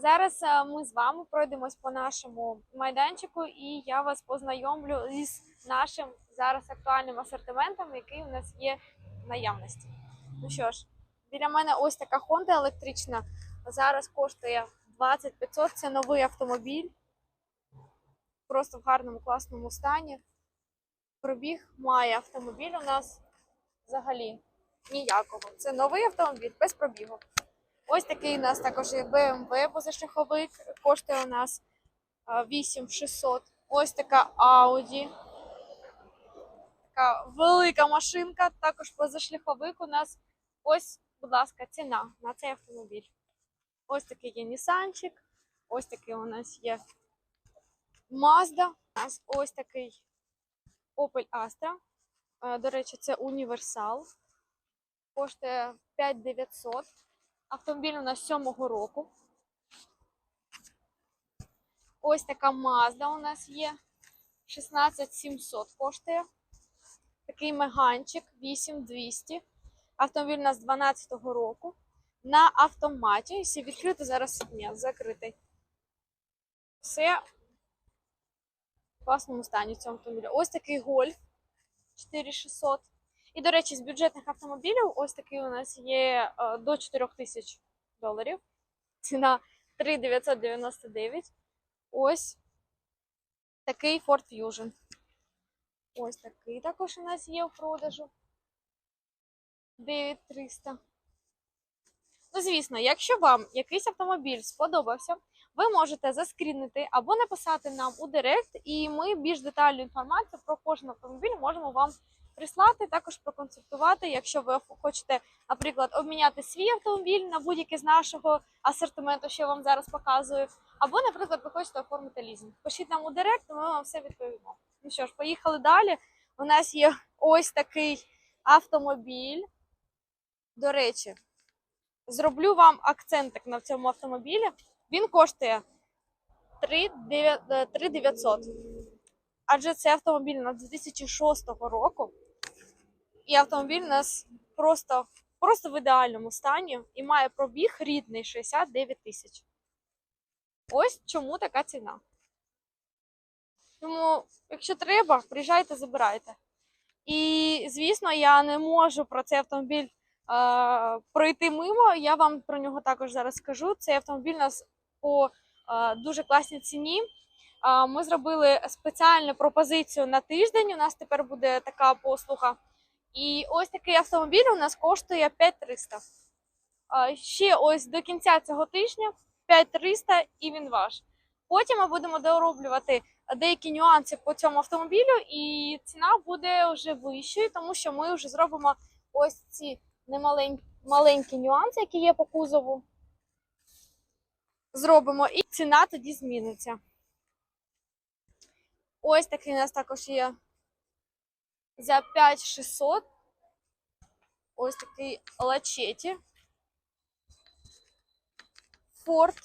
Зараз е, ми з вами пройдемось по нашому майданчику, і я вас познайомлю із нашим зараз актуальним асортиментом, який у нас є в наявності. Ну що ж, біля мене ось така Honda електрична. Зараз коштує 20 500. Це новий автомобіль. Просто в гарному класному стані. Пробіг має автомобіль у нас взагалі ніякого. Це новий автомобіль без пробігу. Ось такий у нас також є BMW позашляховик, коштує у нас 8600. Ось така Audi. Така велика машинка, також позашляховик у нас. Ось, будь ласка, ціна на цей автомобіль. Ось такий є Нісанчик. Ось такий у нас є Mazda. У нас ось такий Opel Astra. Е, До речі, це універсал. Коштує 5900. Автомобіль у нас сьомого року. Ось така Mazda у нас є. 16700 коштує. Такий меганчик 8200. Автомобіль у нас 12-го року. На автоматі. Якщо відкрити, зараз ні, закритий. Все в класному стані в цьому автомобілі. Ось такий гольф 4600. І, до речі, з бюджетних автомобілів ось такий у нас є е, до 4 тисяч доларів. Ціна 3999. Ось такий Ford Fusion. Ось такий також у нас є у продажу. 9300. Ну, звісно, якщо вам якийсь автомобіль сподобався, ви можете заскрінити або написати нам у Директ, і ми більш детальну інформацію про кожен автомобіль можемо вам прислати, також проконсультувати, якщо ви хочете, наприклад, обміняти свій автомобіль на будь-який з нашого асортименту, що я вам зараз показую, або, наприклад, ви хочете оформити лізинг. Пишіть нам у Директ, ми вам все відповімо. Ну що ж, поїхали далі. У нас є ось такий автомобіль. До речі, зроблю вам акцентик на цьому автомобілі. Він коштує 3900. Адже це автомобіль на 2006 року. І автомобіль у нас просто, просто в ідеальному стані і має пробіг рідний 69 тисяч. Ось чому така ціна. Тому, якщо треба, приїжджайте, забирайте. І, звісно, я не можу про цей автомобіль е, пройти мимо. Я вам про нього також зараз скажу. Цей автомобіль у нас по е, дуже класній ціні. Е, ми зробили спеціальну пропозицію на тиждень. У нас тепер буде така послуга. І ось такий автомобіль у нас коштує 5300. Е, ще ось до кінця цього тижня 5300 і він ваш. Потім ми будемо дороблювати деякі нюанси по цьому автомобілю, і ціна буде вже вищою, тому що ми вже зробимо ось ці немаленькі маленькі нюанси, які є по кузову. Зробимо, і ціна тоді зміниться. Ось такий у нас також є за 5600. Ось такий лачеті. Форд.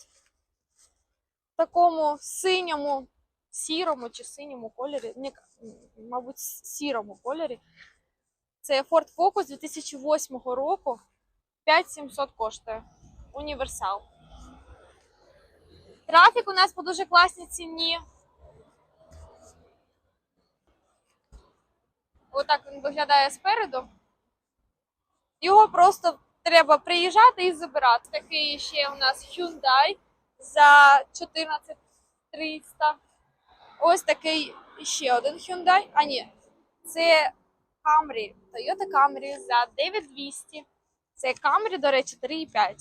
В такому синьому, сірому чи синьому кольорі. Ні, мабуть, сірому кольорі. Це Ford Focus 2008 року. 5700 коштує. Універсал. Трафік у нас по дуже класній ціні. Отак він виглядає спереду. Його просто треба приїжджати і забирати. Такий ще у нас Hyundai за 14300. Ось такий ще один Hyundai. А ні, це Camry. Toyota Camry за 9200. Це Camry, до речі, 3,5.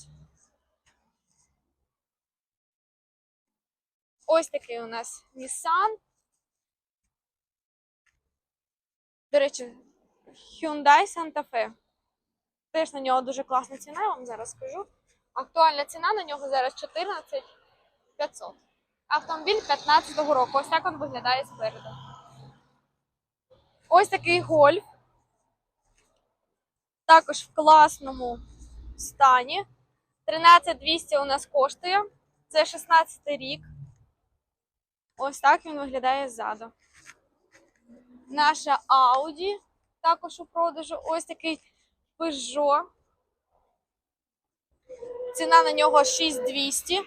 Ось такий у нас Nissan. До речі, Hyundai Santa Fe. Теж на нього дуже класна ціна, я вам зараз скажу. Актуальна ціна на нього зараз 14 500. Автомобіль 15-го року. Ось так він виглядає спереду. Ось такий гольф. Також в класному стані. 13200 у нас коштує. Це 16 рік. Ось так він виглядає ззаду. Наша Audi також у продажу. Ось такий Peugeot. Ціна на нього 6200.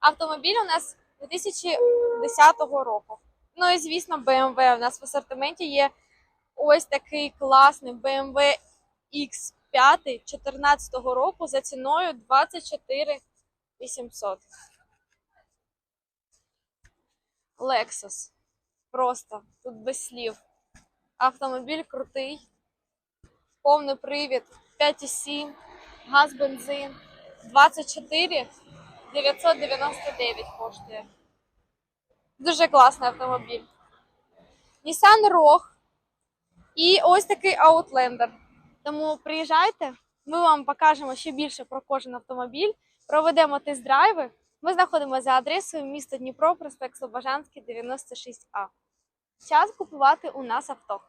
Автомобіль у нас 2010 року. Ну і звісно, BMW. У нас в асортименті є ось такий класний BMW X5 2014 року за ціною 24 800. Lexus. Просто тут без слів. Автомобіль крутий, повний привід, 5,7, газ, бензин, 24 999 коштує. Дуже класний автомобіль. Nissan Rogue і ось такий Outlander. Тому приїжджайте, ми вам покажемо ще більше про кожен автомобіль, проведемо тест-драйви. Ми знаходимося за адресою місто Дніпро, проспект Слобожанський, 96А. Час купувати у нас авто.